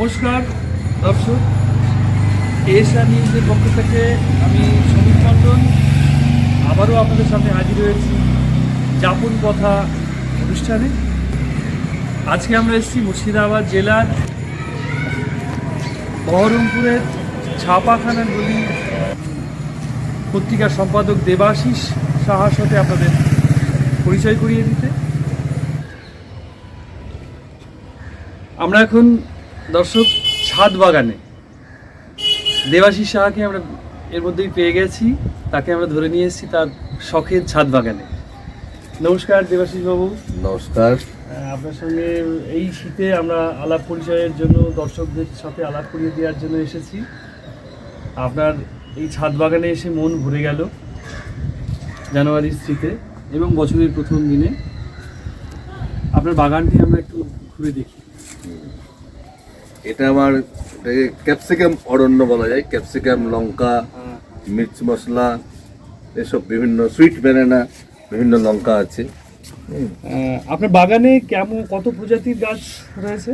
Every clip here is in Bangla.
নমস্কার, দর্শক। এশিয়া নিউজের পক্ষ থেকে আমি সমীর মণ্ডল। আবারও আপনাদের সামনে হাজির হয়েছি যাপন কথা অনুষ্ঠানে। আজকে আমরা এসেছি মুর্শিদাবাদ জেলার বহরমপুরের ছাপাখানা গলি পত্রিকার সম্পাদক দেবাশিস সাহার সাথে আপনাদের পরিচয় করিয়ে দিতে। আমরা এখন দর্শক ছাদ বাগানে। দেবাশিস সাহাকে আমরা এর মধ্যেই পেয়ে গেছি। তাকে আমরা ধরে নিয়ে এসেছি তার শখের ছাদ বাগানে। নমস্কার দেবাশিস বাবু। নমস্কার। আপনার সঙ্গে এই শীতে আমরা আলাপ পরিচয়ের জন্য দর্শকদের সাথে আলাপ করিয়ে দেওয়ার জন্য এসেছি। আপনার এই ছাদ বাগানে এসে মন ভরে গেল জানুয়ারির শীতে এবং বছরের প্রথম দিনে। আপনার বাগানটি আমরা একটু ঘুরে দেখি। এটা আমার ক্যাপসিকাম অরণ্য বলা যায়। ক্যাপসিকাম লঙ্কা মির্চ মশলা এসব বিভিন্ন সুইট ব্যানানা বিভিন্ন লঙ্কা আছে। আপনার বাগানে কেমন কত প্রজাতির গাছ রয়েছে?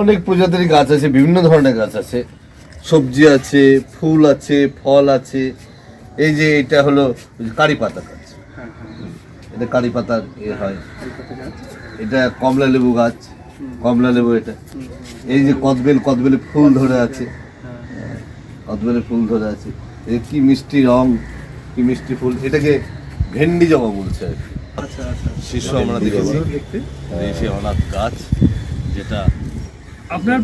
অনেক প্রজাতির গাছ আছে বিভিন্ন ধরনের গাছ আছে। সবজি আছে ফুল আছে ফল আছে। এই যে এটা হলো কারি পাতা গাছ। এটা কারি পাতার এ হয়। এটা কমলা লেবু গাছ। কমলা লেবু এটা। এই যে কদবেল কদবেলে ফুল ধরে আছে। কদবেলে ফুল ধরে আছে। এই কি মিষ্টি রং কি মিষ্টি ফুল এটাকে ভেন্ডি জবা বলছে আর কি। আচ্ছা আচ্ছা শীর্ষ আমরা দেখেছি। দেখতে? দেশি অনাথ গাছ যেটা আপনার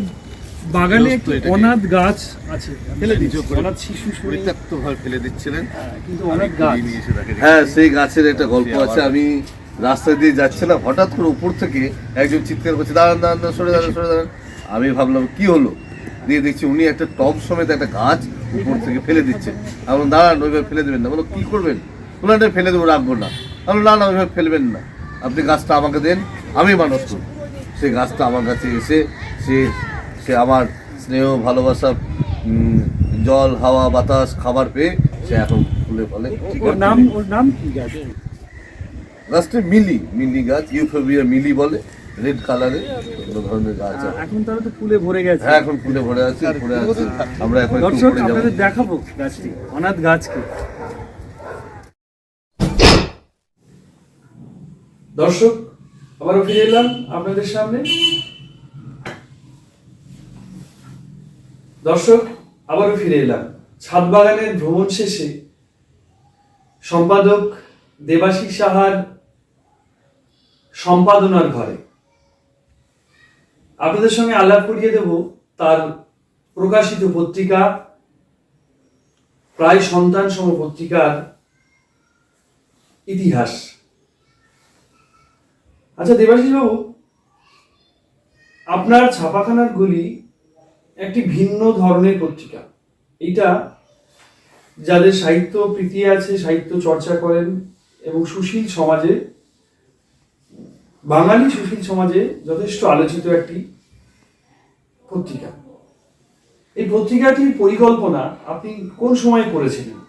বাগানে অনাথ গাছ আছে। ফেলে অনাথ শিশু পরিত্যক্ত ভাবে ফেলে দিচ্ছিলেন। হ্যাঁ, কিন্তু অনেক গাছ। হ্যাঁ সেই গাছের একটা গল্প আছে। আমি রাস্তা দিয়ে যাচ্ছিলাম হঠাৎ করে উপর থেকে একজন চিৎকার করছে দাঁড়ান দাঁড়ান সরে দাঁড়ান সরে দাঁড়ান। আমি ভাবলাম কি হলো? দিয়ে দেখছি উনি একটা টব সমেত একটা গাছ উপর থেকে ফেলে দিচ্ছে। আমি দাঁড়ান ওইভাবে ফেলে দেবেন না। বলো কি করবেন? "এটা ফেলে দেবো রাখব না। আমি না না ওইভাবে ফেলবেন না। আপনি গাছটা আমাকে দেন আমি মানুষ করব। সেই গাছটা আমার কাছে এসে সে সে আমার স্নেহ ভালোবাসা জল হাওয়া বাতাস খাবার পেয়ে সে এখন ফুলে ফলে ওর নাম ওর নাম কি? গাছ গাছটা মিলি মিলি গাছ ইউফোবিয়া মিলি বলে রেড কালারে বিভিন্ন ধরনের গাছ এখন তাহলে তো ফুলে ভরে গেছে। হ্যাঁ এখন ফুলে ভরে আছে ভরে আছে। আমরা এখন একটু দর্শক আপনাদের দেখাবো গাছটি অনাথ গাছকে। দর্শক আবারও ফিরে এলাম আপনাদের সামনে। দর্শক আবারও ফিরে এলাম। ছাদ বাগানের ভ্রমণ শেষে সম্পাদক দেবাশিস সাহার সম্পাদনার ঘরে। আপনাদের সঙ্গে আলাপ করিয়ে দেব তার প্রকাশিত পত্রিকা, প্রায় সন্তান সম পত্রিকার ইতিহাস। আচ্ছা দেবাশিস বাবু আপনার ছাপাখানার গুলি একটি ভিন্ন ধরনের পত্রিকা। এটা যাদের সাহিত্য প্রীতি আছে, সাহিত্য চর্চা করেন এবং সুশীল সমাজে বাঙালি সুশীল সমাজে যথেষ্ট আলোচিত একটি পত্রিকা। এই পত্রিকাটির পরিকল্পনা আপনি কোন সময় করেছিলেন?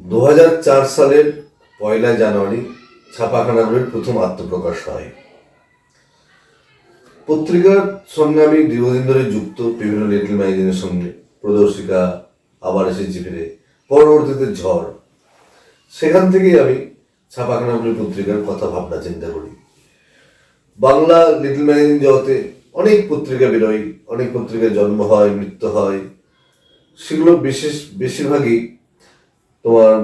দু হাজার চার সালের পয়লা জানুয়ারি ছাপাখানাগুলির প্রথম আত্মপ্রকাশ হয়। পত্রিকার সঙ্গে আমি দীর্ঘদিন ধরে যুক্ত, বিভিন্ন লিটল ম্যাগাজিনের সঙ্গে। প্রদর্শিকা আবার এসেছি ফিরে। পরবর্তীতে ঝড়। সেখান থেকেই আমি ছাপাখানাগুলি পত্রিকার কথা ভাবনা, চিন্তা করি। বাংলা লিটল ম্যাগাজিন জগতে অনেক পত্রিকা বেরোয়, অনেক পত্রিকার জন্ম হয়, মৃত্যু হয়। সেগুলো বিশেষ, বেশিরভাগই তোমার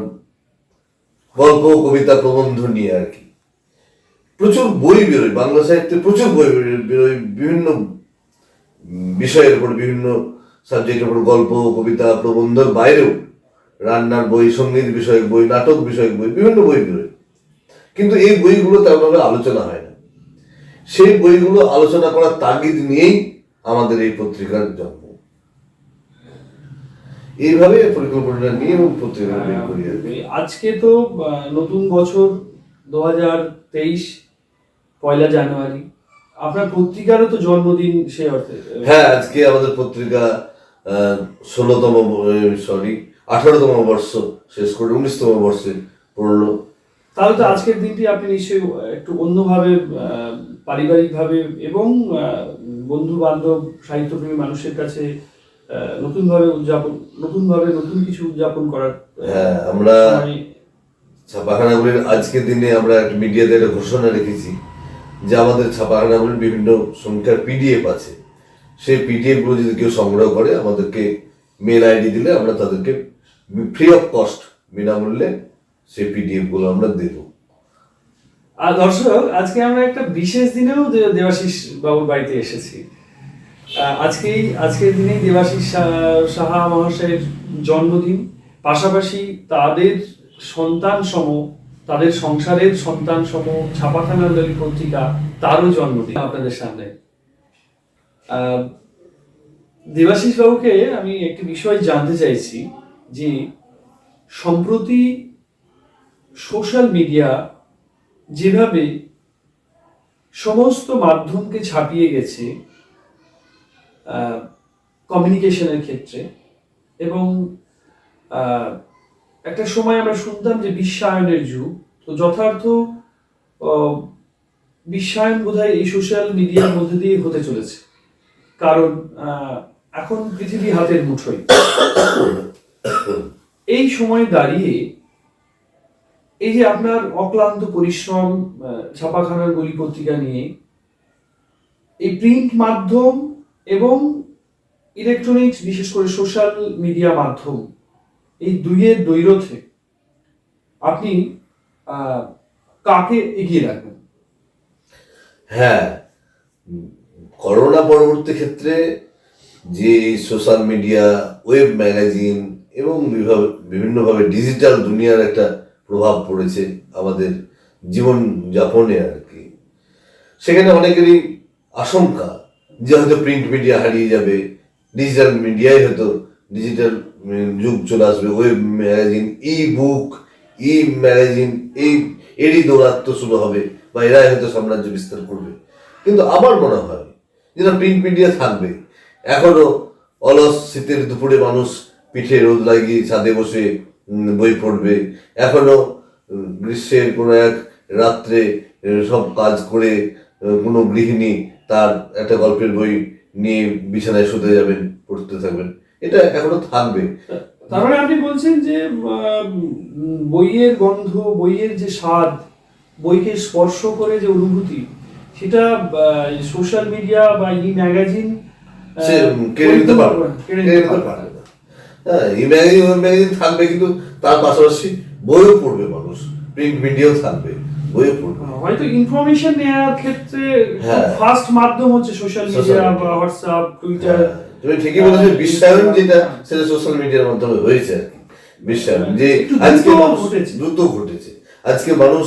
গল্প, কবিতা, প্রবন্ধ নিয়ে আর কি। প্রচুর বই বেরোয়, বাংলা সাহিত্যে প্রচুর বই বেরোয় বিভিন্ন বিষয়ের উপর, বিভিন্ন সাবজেক্টের উপর, গল্প, কবিতা, প্রবন্ধের বাইরেও রান্নার বই, সংগীত বিষয়ক বই, নাটক বিষয়ক বই, বিভিন্ন বই বেরোয়। কিন্তু এই বইগুলো তেমনভাবে আলোচনা হয় না। সেই বইগুলো আলোচনা করার তাগিদ নিয়েই আমাদের এই পত্রিকার জন্ম। এইভাবে পরিকল্পনা নিয়ে এবং পত্রিকা কি। আজকে তো নতুন বছর দু হাজার তেইশ পয়লা জানুয়ারি। আপনার পত্রিকারও তো জন্মদিন সে অর্থে। হ্যাঁ আজকে আমাদের পত্রিকা ষোলোতম সরি আঠারোতম বর্ষ শেষ করে উনিশতম বর্ষে পড়ল। তাহলে তো আজকের দিনটি আপনি নিশ্চয়ই একটু অন্যভাবে পারিবারিকভাবে এবং বন্ধু বান্ধব সাহিত্যপ্রেমী মানুষের কাছে নতুনভাবে উদযাপন নতুনভাবে নতুন কিছু উদযাপন করার হ্যাঁ, আমরা- ছাপাখানাগুলির আজকের দিনে আমরা একটা মিডিয়াতে একটা ঘোষণা রেখেছি যে আমাদের ছাপাখানাগুলির বিভিন্ন সংখ্যার পিডিএফ আছে। সেই পিডিএফগুলো যদি কেউ সংগ্রহ করে আমাদেরকে মেল আইডি দিলে আমরা তাদেরকে ফ্রি অফ কস্ট বিনামূল্যে সেই পিডিএফগুলো আমরা দেবো। আর দর্শক, আজকে আমরা একটা বিশেষ দিনেও দেবাশিস বাবুর বাড়িতে এসেছি। আজকেই, আজকের দিনেই দেবাশিস সাহা মহাশয়ের জন্মদিন। পাশাপাশি তাদের সন্তান সম তাদের সংসারের সন্তান সম ছাপাখানার দলি পত্রিকা, তারও জন্মদিন আপনাদের সামনে। দেবাশিস বাবুকে আমি একটি বিষয় জানতে চাইছি যে, সম্প্রতি সোশ্যাল মিডিয়া যেভাবে সমস্ত মাধ্যমকে ছাপিয়ে গেছে কমিউনিকেশনের ক্ষেত্রে এবং একটা সময় আমরা শুনতাম যে বিশ্বায়নের যুগ, তো যথার্থ বিশ্বায়ন বোধহয় এই সোশ্যাল মিডিয়ার মধ্যে দিয়ে হতে চলেছে। কারণ এখন পৃথিবী হাতের মুঠোয়। এই সময় দাঁড়িয়ে এই যে আপনার অক্লান্ত পরিশ্রম ছাপাখানার গলি পত্রিকা নিয়ে, এই প্রিন্ট মাধ্যম এবং ইলেকট্রনিক্স বিশেষ করে সোশ্যাল মিডিয়া মাধ্যম, এই দুইয়ের দৈরথে আপনি কাকে এগিয়ে রাখবেন? হ্যাঁ করোনা পরবর্তী ক্ষেত্রে যে সোশ্যাল মিডিয়া ওয়েব ম্যাগাজিন এবং বিভিন্নভাবে ডিজিটাল দুনিয়ার একটা প্রভাব পড়েছে আমাদের জীবন যাপনে আর কি। সেখানে অনেকেরই আশঙ্কা যে হয়তো প্রিন্ট মিডিয়া হারিয়ে যাবে ডিজিটাল মিডিয়ায় হয়তো ডিজিটাল যুগ চলে আসবে web magazine e book e magazine এই, এরই দৌরাত্ম শুরু হবে বা এরাই হয়তো সাম্রাজ্য বিস্তার করবে। কিন্তু আমার মনে হয় যে না প্রিন্ট মিডিয়া থাকবে, এখনও অলস শীতের দুপুরে মানুষ পিঠে রোদ লাগিয়ে ছাদে বসে বই পড়বে। এখনও গ্রীষ্মের কোনো এক রাত্রে সব কাজ করে কোনো গৃহিণী তার একটা গল্পের বই নিয়ে বিছানায় শুতে যাবেন পড়তে থাকবেন। এটা এখনও থাকবে। তার মানে আপনি বলছেন যে বইয়ের গন্ধ বইয়ের যে স্বাদ বইকে স্পর্শ করে যে অনুভূতি সেটা সোশ্যাল মিডিয়া বা ই ম্যাগাজিন কেড়ে নিতে পারবে। কেড়ে নিতে পারবে। হ্যাঁ ম্যাগাজিন ওই ম্যাগাজিন থাকবে কিন্তু তার পাশাপাশি বইও পড়বে মানুষ। প্রিন্ট মিডিয়াও থাকবে বইও পড়বে। হয়তো ইনফরমেশন নেওয়ার ক্ষেত্রে হ্যাঁ। ফার্স্ট মাধ্যম হচ্ছে সোশ্যাল মিডিয়া বা হোয়াটসঅ্যাপ টুইটার হ্যাঁ, তুমি ঠিকই বলেছ বিশ্বায়ন যেটা সেটা সোশ্যাল মিডিয়ার মাধ্যমে হয়েছে আর কি। বিশ্বায়ন যে আজকে দ্রুত মানুষ ঘটেছে। দ্রুত ঘটেছে। আজকে মানুষ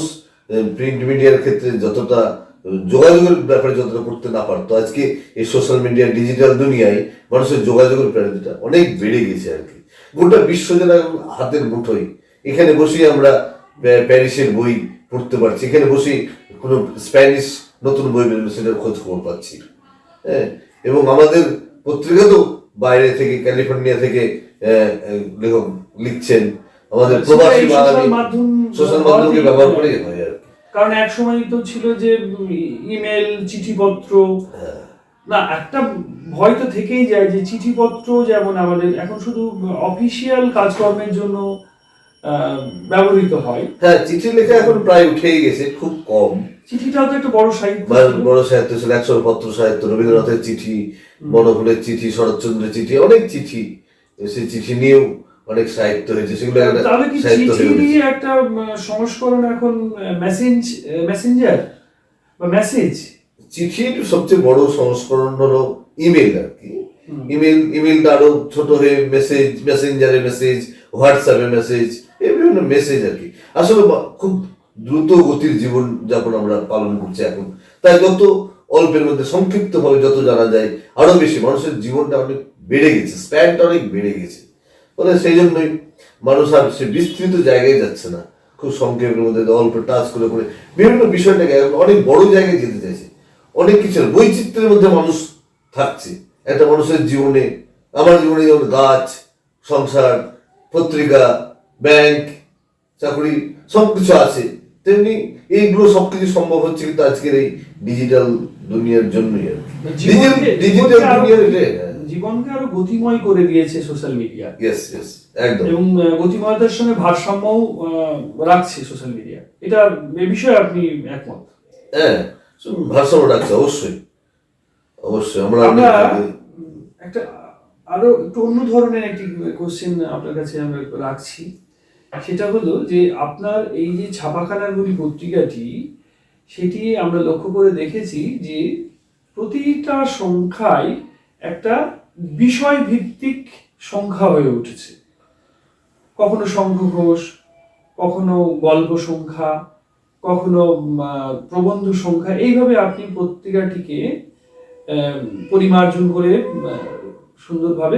প্রিন্ট মিডিয়ার ক্ষেত্রে যতটা যোগাযোগের ব্যাপারে যতটা করতে না পারতো আজকে এই সোশ্যাল মিডিয়া ডিজিটাল দুনিয়ায় মানুষের যোগাযোগের প্রাণীটা অনেক বেড়ে গেছে আর কি। গোটা বিশ্ব যেন হাতের মুঠোই এখানে বসেই আমরা প্যারিসের বই পড়তে পারছি। এখানে বসেই কোনো স্প্যানিশ নতুন বই বেরোলে সেটার খোঁজ খবর পাচ্ছি। হ্যাঁ এবং আমাদের পত্রিকা তো বাইরে থেকে ক্যালিফোর্নিয়া থেকে লেখক লিখছেন। আমাদের প্রবাসী বাঙালি সোশ্যাল মাধ্যমকে ব্যবহার করে হয়। কারণ এক সময় তো ছিল যে ইমেল চিঠিপত্র। না একটা ভয় তো থেকেই যায় যে চিঠিপত্র যেমন আমাদের এখন শুধু অফিসিয়াল কাজকর্মের জন্য ব্যবহৃত হয়। হ্যাঁ চিঠি লেখা এখন প্রায় উঠেই গেছে খুব কম। চিঠিটাও তো একটা বড় সাহিত্য বড় সাহিত্য ছিল একশো পত্র সাহিত্য রবীন্দ্রনাথের চিঠি বনফুলের চিঠি শরৎচন্দ্রের চিঠি অনেক চিঠি সেই চিঠি নিয়েও অনেক সাহিত্য হয়েছে সেগুলো তাহলে কি সাহিত্য চিঠি উঠেছে। একটা সংস্করণ এখন মেসেঞ্জ মেসেঞ্জার বা মেসেজ চিঠির সবচেয়ে বড় সংস্করণ হলো ইমেল আর কি। ইমেল ইমেলটা আরও ছোট হয়ে মেসেজ মেসেঞ্জারে মেসেজ হোয়াটসঅ্যাপে মেসেজ এই বিভিন্ন মেসেজ আর কি। আসলে খুব দ্রুত গতির জীবন যাপন আমরা পালন করছি এখন। তাই যত অল্পের মধ্যে সংক্ষিপ্ত ভাবে যত জানা যায় আরও বেশি মানুষের জীবনটা অনেক বেড়ে গেছে স্প্যানটা অনেক বেড়ে গেছে। ফলে সেই জন্যই মানুষ আর সে বিস্তৃত জায়গায় যাচ্ছে না। খুব সংক্ষেপের মধ্যে অল্প টাচ করে করে বিভিন্ন বিষয়টাকে অনেক বড় জায়গায় যেতে চাইছে। অনেক কিছু বৈচিত্র্যের মধ্যে মানুষ থাকছে। একটা মানুষের জীবনে আমার জীবনে যেমন গাছ সংসার পত্রিকা ব্যাংক চাকরি সব কিছু আছে। তেমনি এইগুলো সবকিছু সম্ভব হচ্ছে কিন্তু আজকের এই ডিজিটাল দুনিয়ার জন্যই আর ডিজিটাল দুনিয়ার। জীবনকে আরও গতিময় করে দিয়েছে সোশ্যাল মিডিয়া ইয়েস ইয়েস একদম। এবং গতিময়তার সঙ্গে ভারসাম্যও রাখছে সোশ্যাল মিডিয়া এটা এ বিষয়ে আপনি একমত? হ্যাঁ ভারসাম্য রাখছে অবশ্যই। অবশ্যই আমরা আমরা একটা আরও একটু অন্য ধরনের একটি কোশ্চেন আপনার কাছে আমরা রাখছি। সেটা হলো যে আপনার এই যে ছাপাখানার গুলি পত্রিকাটি সেটি আমরা লক্ষ্য করে দেখেছি যে প্রতিটা সংখ্যায় একটা বিষয় ভিত্তিক সংখ্যা হয়ে উঠেছে। কখনো সংঘ ঘোষ কখনো গল্প সংখ্যা কখনো প্রবন্ধ সংখ্যা। এইভাবে আপনি পত্রিকাটিকে পরিমার্জন করে সুন্দরভাবে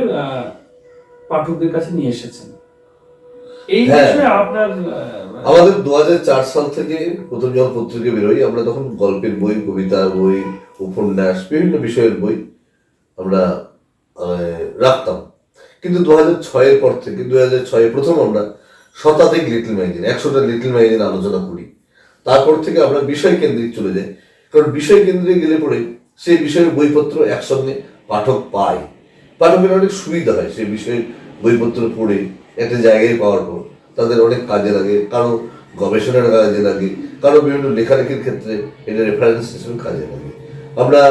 পাঠকদের কাছে নিয়ে এসেছেন। এই হ্যাঁ। বিষয়ে আপনার আহ, আমাদের দু হাজার চার সাল থেকে প্রথম যখন পত্রিকা বেরোই আমরা তখন গল্পের বই কবিতার বই উপন্যাস বিভিন্ন বিষয়ের বই আমরা রাখতাম। কিন্তু দু হাজার ছয়ের পর থেকে দু হাজার ছয়ে প্রথম আমরা শতাধিক লিটল ম্যাগাজিন একশোটা লিটল ম্যাগাজিন আলোচনা করি। তারপর থেকে আমরা বিষয় কেন্দ্রিক চলে যাই। কারণ বিষয় কেন্দ্রে গেলে পরে সেই বিষয়ের বইপত্র একসঙ্গে পাঠক পায়। পাঠকের অনেক সুবিধা হয় সেই বিষয়ের বইপত্র পড়ে, একটা জায়গায় পাওয়ার পর তাদের অনেক কাজে লাগে, কারও গবেষণার কাজে লাগে, কারও বিভিন্ন লেখালেখির ক্ষেত্রে এটা রেফারেন্স হিসেবে কাজে লাগে। আমরা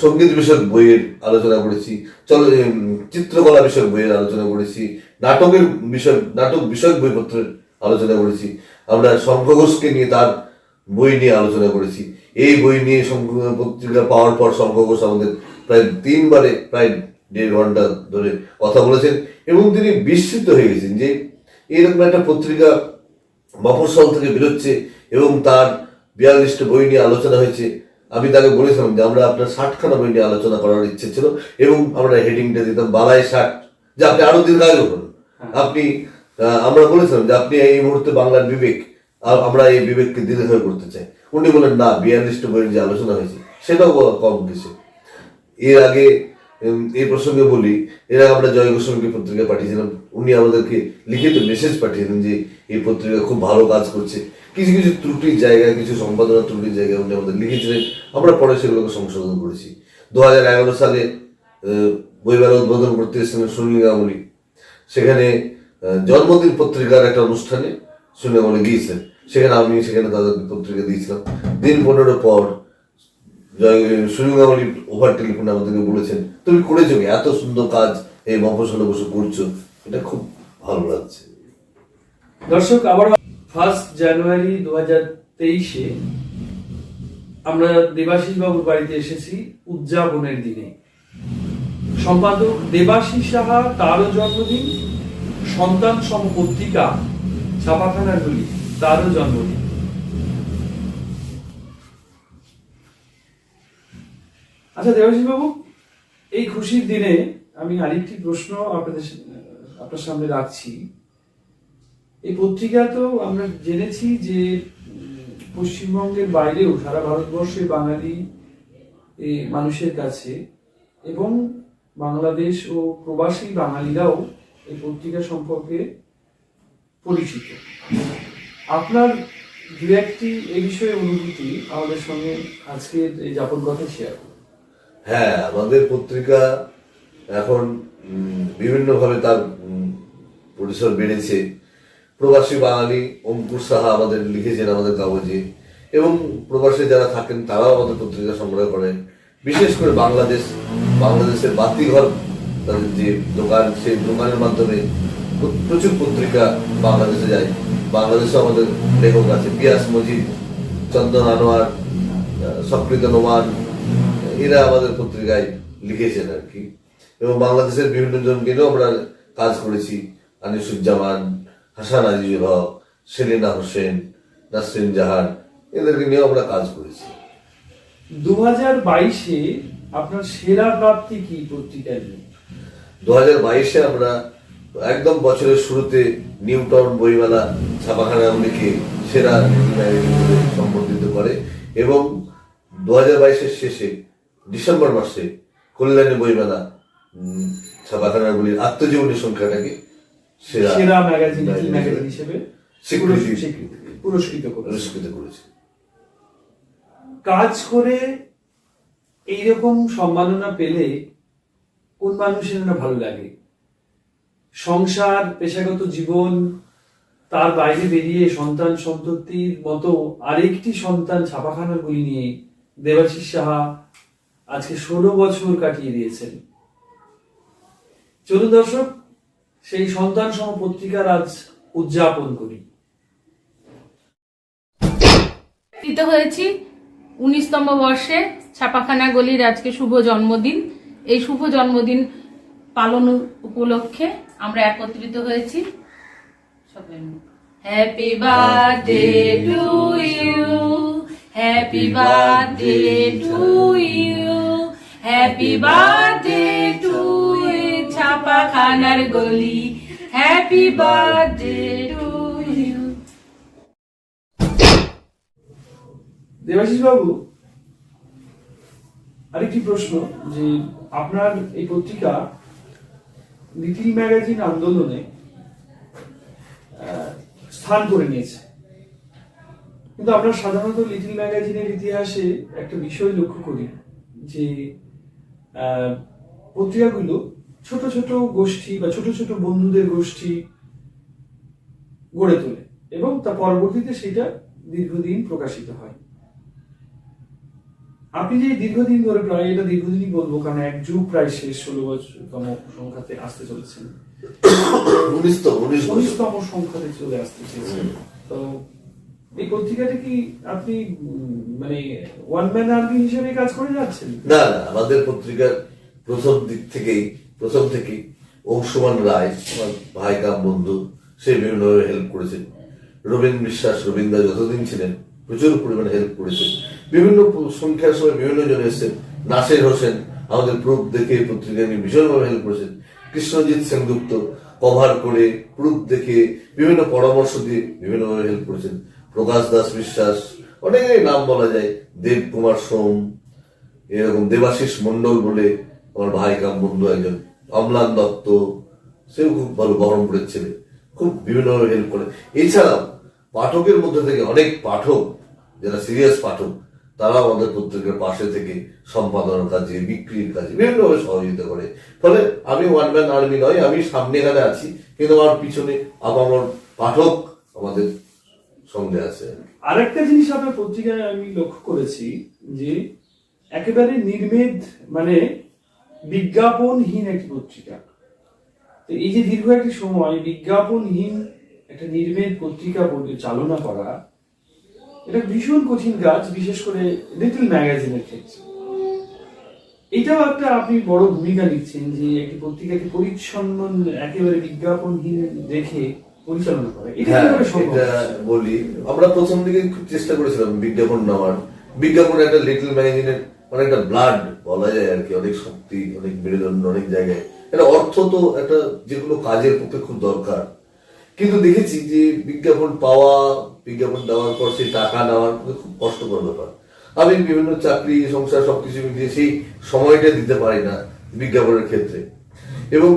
সংগীত বিষয়ক বইয়ের আলোচনা করেছি, চল চিত্রকলা বিষয়ক বইয়ের আলোচনা করেছি, নাটকের বিষয় নাটক বিষয়ক বইপত্রের আলোচনা করেছি, আমরা শঙ্খ ঘোষকে নিয়ে তার বই নিয়ে আলোচনা করেছি। এই বই নিয়ে পত্রিকা পাওয়ার পর শঙ্খ ঘোষ আমাদের প্রায় তিনবারে, প্রায় দেড় ঘণ্টা ধরে কথা বলেছেন এবং তিনি বিস্মিত হয়ে গেছেন যে এরকম একটা পত্রিকা মফস্বল থেকে বেরোচ্ছে এবং তার বিয়াল্লিশটা বই নিয়ে আলোচনা হয়েছে। আমি তাকে বলেছিলাম যে আমরা আপনার ষাটখানা বই নিয়ে আলোচনা করার ইচ্ছে ছিল এবং আমরা হেডিংটা দিতাম বালাই ষাট যে আপনি আরও দিন আগে হন আপনি আহ, আমরা বলেছিলাম যে আপনি এই মুহূর্তে বাংলার বিবেক আমরা এই বিবেককে দিলে হয়ে করতে চাই। উনি বলেন না বিয়াল্লিশটা বইয়ের যে আলোচনা হয়েছে সেটাও কম কিছু। এর আগে এই প্রসঙ্গে বলি, এর আগে আমরা জয় গোস্বামীকে পত্রিকা পাঠিয়েছিলাম, উনি আমাদেরকে লিখিত মেসেজ পাঠিয়েছেন যে এই পত্রিকা খুব ভালো কাজ করছে। কিছু কিছু ত্রুটির জায়গায়, কিছু সম্পাদনা ত্রুটির জায়গায় উনি আমাদের লিখেছিলেন। আমরা পরে সেগুলোকে সংশোধন করেছি। দু হাজার এগারো সালে বইমেলা উদ্বোধন করতে এসেছিলেন সুনীল গাঙ্গুলি। সেখানে জন্মদিন পত্রিকার একটা অনুষ্ঠানে সুনীল গাঙ্গুলি গিয়েছিলেন। সেখানে আমি, সেখানে তাদের পত্রিকা দিয়েছিলাম। দিন পনেরো পর ওভার টেলিফোনে আমাদেরকে বলেছেন, তুমি করেছ এত সুন্দর কাজ এই মফসলে বসে করছ। এটা খুব ভালো লাগছে। দর্শক, আবার ফার্স্ট জানুয়ারি দু তেইশে আমরা দেবাশিস বাবুর বাড়িতে এসেছি উদযাপনের দিনে। সম্পাদক দেবাশিস সাহা, তারও জন্মদিন। সন্তান সম পত্রিকা, ছাপাখানাগুলি, তারও জন্মদিন। আচ্ছা দেবাশিস বাবু এই খুশির দিনে আমি আরেকটি প্রশ্ন আপনাদের আপনার সামনে রাখছি। এই পত্রিকা তো আমরা জেনেছি যে পশ্চিমবঙ্গের বাইরেও সারা ভারতবর্ষে বাঙালি এই মানুষের কাছে এবং বাংলাদেশ ও প্রবাসী বাঙালিরাও এই পত্রিকা সম্পর্কে পরিচিত। আপনার দু একটি এ বিষয়ে অনুভূতি আমাদের সঙ্গে আজকের এই যাপন কথা শেয়ার করুন। হ্যাঁ আমাদের পত্রিকা এখন বিভিন্নভাবে তার পরিসর বেড়েছে। প্রবাসী বাঙালি অঙ্কুর সাহা আমাদের লিখেছেন আমাদের কাগজে এবং প্রবাসী যারা থাকেন তারাও আমাদের পত্রিকা সংগ্রহ করেন। বিশেষ করে বাংলাদেশ বাংলাদেশের বাতিঘর তাদের যে দোকান সেই দোকানের মাধ্যমে প্রচুর পত্রিকা বাংলাদেশে যায়। বাংলাদেশে আমাদের লেখক আছে। পিয়াস মজিদ চন্দন আনোয়ার আহ, সক্রিত নোমান এরা আমাদের পত্রিকায় লিখেছেন আর কি। এবং বাংলাদেশের বিভিন্ন জনকে আমরা কাজ করেছি। আনিসুজ্জামান হাসান আজিজুল হক সেলিনা হোসেন নাসরিন জাহান এদেরকে নিয়েও আমরা কাজ করেছি। দু হাজার বাইশে আপনার সেরা প্রাপ্তি কি পত্রিকায় দু হাজার বাইশে আমরা একদম বছরের শুরুতে নিউ টাউন বইমেলা ছাপাখানাগুলিকে সেরা সম্বর্ধিত করে এবং দু হাজার বাইশের শেষে ডিসেম্বর মাসে কল্যাণী বইমেলা ছাপাখানাগুলির আত্মজীবনী সংখ্যাটাকে সেরা ম্যাগাজিন হিসেবে? পুরস্কৃত পুরস্কৃত করেছে। কাজ করে এইরকম সম্মাননা পেলে কোন মানুষের না ভালো লাগে? সংসার পেশাগত জীবন তার বাইরে বেরিয়ে সন্তান সন্ততির মতো আরেকটি সন্তান ছাপাখানার বই নিয়ে দেবাশিস সাহা আজকে ষোলো বছর কাটিয়ে দিয়েছেন। চলুন দর্শক, সেই সন্তান সম পত্রিকার আজ উদযাপন করি। হয়েছি উনিশতম বর্ষে ছাপাখানা গলির আজকে শুভ জন্মদিন। এই শুভ জন্মদিন পালন উপলক্ষে আমরা একত্রিত হয়েছি। Happy birthday to you happy birthday to you happy birthday to ছাপাখানার গলি happy birthday to you Debashis বাবু, আরেকটি প্রশ্ন, যে আপনার এই পত্রিকা লিটিল ম্যাগাজিন আন্দোলনে স্থান করে নিয়েছে। কিন্তু আমরা সাধারণত লিটিল ম্যাগাজিনের ইতিহাসে একটা বিষয় লক্ষ্য করি, যে পত্রিকাগুলো ছোট ছোট গোষ্ঠী বা ছোট ছোট বন্ধুদের গোষ্ঠী গড়ে তোলে এবং তা পরবর্তীতে সেটা দীর্ঘদিন প্রকাশিত হয়। আপনি যে দীর্ঘদিন ধরে প্রায় এটা দীর্ঘদিনই বলব কারণ এক যুগ প্রায় শেষ ষোলো বছরতম সংখ্যাতে আসতে চলেছেন উনিশতম সংখ্যাতে চলে আসতে চেয়েছেন তো এই পত্রিকাটা কি আপনি মানে ওয়ান ম্যান আর্মি হিসেবে কাজ করে যাচ্ছেন? না না, আমাদের পত্রিকার প্রথম দিক থেকেই, প্রথম থেকেই অংশমান রায়, আমার ভাই কাম বন্ধু, সে বিভিন্নভাবে হেল্প করেছেন রবীন বিশ্বাস, রবীন্দ্র যতদিন ছিলেন, প্রচুর পরিমাণে হেল্প করেছেন বিভিন্ন সংখ্যার সময় বিভিন্ন জন এসেছেন। নাসির হোসেন, আমাদের প্রুফ দেখে পত্রিকা নিয়ে ভীষণভাবে হেল্প করেছেন। কৃষ্ণজিৎ সেনগুপ্ত কভার করে, প্রুফ দেখে, বিভিন্ন পরামর্শ দিয়ে বিভিন্নভাবে হেল্প করেছেন। প্রকাশ দাস বিশ্বাস অনেকেরই নাম বলা যায় দেব কুমার সোম, এরকম দেবাশিস মন্ডল বলে আমার ভাই কাম বন্ধু একজন, অম্লান দত্ত, সেও খুব ভালো বহরমপুরের ছেলে, খুব বিভিন্নভাবে হেল্প করে। এছাড়াও পাঠকের মধ্যে থেকে অনেক পাঠক, যারা সিরিয়াস পাঠক তারা আমাদের পত্রিকার পাশে থেকে সম্পাদনার কাজে, বিক্রির কাজে বিভিন্নভাবে সহযোগিতা করে। ফলে আমি ওয়ান ম্যান আর্মি নয়, আমি সামনে এখানে আছি, কিন্তু আমার পিছনে আবার আমার পাঠক আমাদের সঙ্গে আছে। আরেকটা জিনিস আপনার পত্রিকায় আমি লক্ষ্য করেছি যে একেবারে নির্মেদ মানে বিজ্ঞাপনহীন একটি পত্রিকা। তো এই যে দীর্ঘ একটি সময় বিজ্ঞাপনহীন একটা নির্মেদ পত্রিকা চালনা করা, এটা ভীষণ কঠিন কাজ, বিশেষ করে লিটল ম্যাগাজিনের ক্ষেত্রে। এটাও একটা আপনি বড় ভূমিকা নিচ্ছেন যে একটি পত্রিকাকে পরিচ্ছন্ন, একেবারে বিজ্ঞাপনহীন দেখে পরিচালনা করা। এটা হ্যাঁ বলি আমরা প্রথম দিকে চেষ্টা করেছিলাম বিজ্ঞাপন নেওয়ার। বিজ্ঞাপন একটা লিটল ম্যাগাজিনের অনেকটা ব্লাড বলা যায় আর কি অনেক শক্তি অনেক মেরুদণ্ড অনেক জায়গায়। এটা অর্থ তো একটা যে কোনো কাজের পক্ষে খুব দরকার। কিন্তু দেখেছি যে বিজ্ঞাপন পাওয়া বিজ্ঞাপন দেওয়ার পর সেই টাকা নেওয়ার পক্ষে খুব কষ্টকর ব্যাপার। আমি বিভিন্ন চাকরি সংসার সবকিছু মিলিয়ে সেই সময়টা দিতে পারি না বিজ্ঞাপনের ক্ষেত্রে। এবং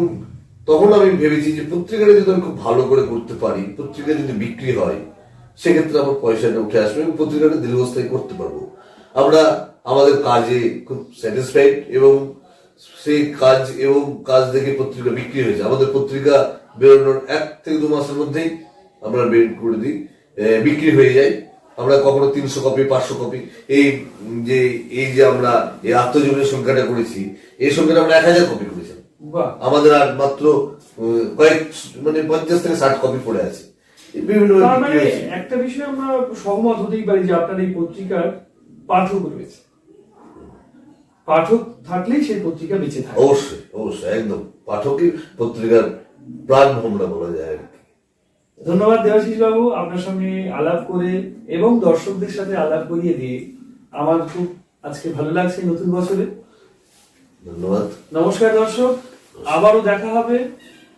তখন আমি ভেবেছি যে পত্রিকাটা যদি আমি খুব ভালো করে করতে পারি, পত্রিকা যদি বিক্রি হয়, সেক্ষেত্রে আমার পয়সাটা উঠে আসবে এবং পত্রিকাটা দীর্ঘস্থায়ী করতে পারব। আমরা আমাদের কাজে খুব স্যাটিসফাইড এবং সেই কাজ এবং কাজ দেখে পত্রিকা বিক্রি হয়েছে। আমাদের পত্রিকা বেরোনোর এক থেকে দু মাসের মধ্যেই আমরা বের করে দিই। বিক্রি হয়ে যায়। আমরা কখনো তিনশো কপি পাঁচশো কপি এই যে এই যে আমরা এই আত্মজীবনের সংখ্যাটা করেছি, এই সংখ্যাটা আমরা এক হাজার কপি বাহ আমাদের আর মাত্র কয়েক মানে পঞ্চাশ থেকে ষাট কপি পড়ে আছে। বিভিন্ন মানে একটা বিষয়ে আমরা সহমত হতেই পারি যে আপনার এই পত্রিকার পাঠক রয়েছে। পাঠক থাকলেই সেই পত্রিকা বেঁচে থাকে। অবশ্যই অবশ্যই একদম। পাঠকই পত্রিকার প্রাণ ভোমরা বলা যায় আর কি। ধন্যবাদ দেবাশিস বাবু আপনার সঙ্গে আলাপ করে এবং দর্শকদের সাথে আলাপ করিয়ে দিয়ে আমার খুব আজকে ভালো লাগছে নতুন বছরে। ধন্যবাদ। নমস্কার দর্শক। আবারও দেখা হবে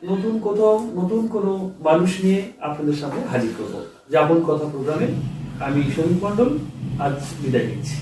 নতুন কোথাও, নতুন কোনো মানুষ নিয়ে আপনাদের সামনে হাজির করব। যাপন কথা প্রোগ্রামে আমি শরীর মন্ডল আজ বিদায় নিচ্ছি।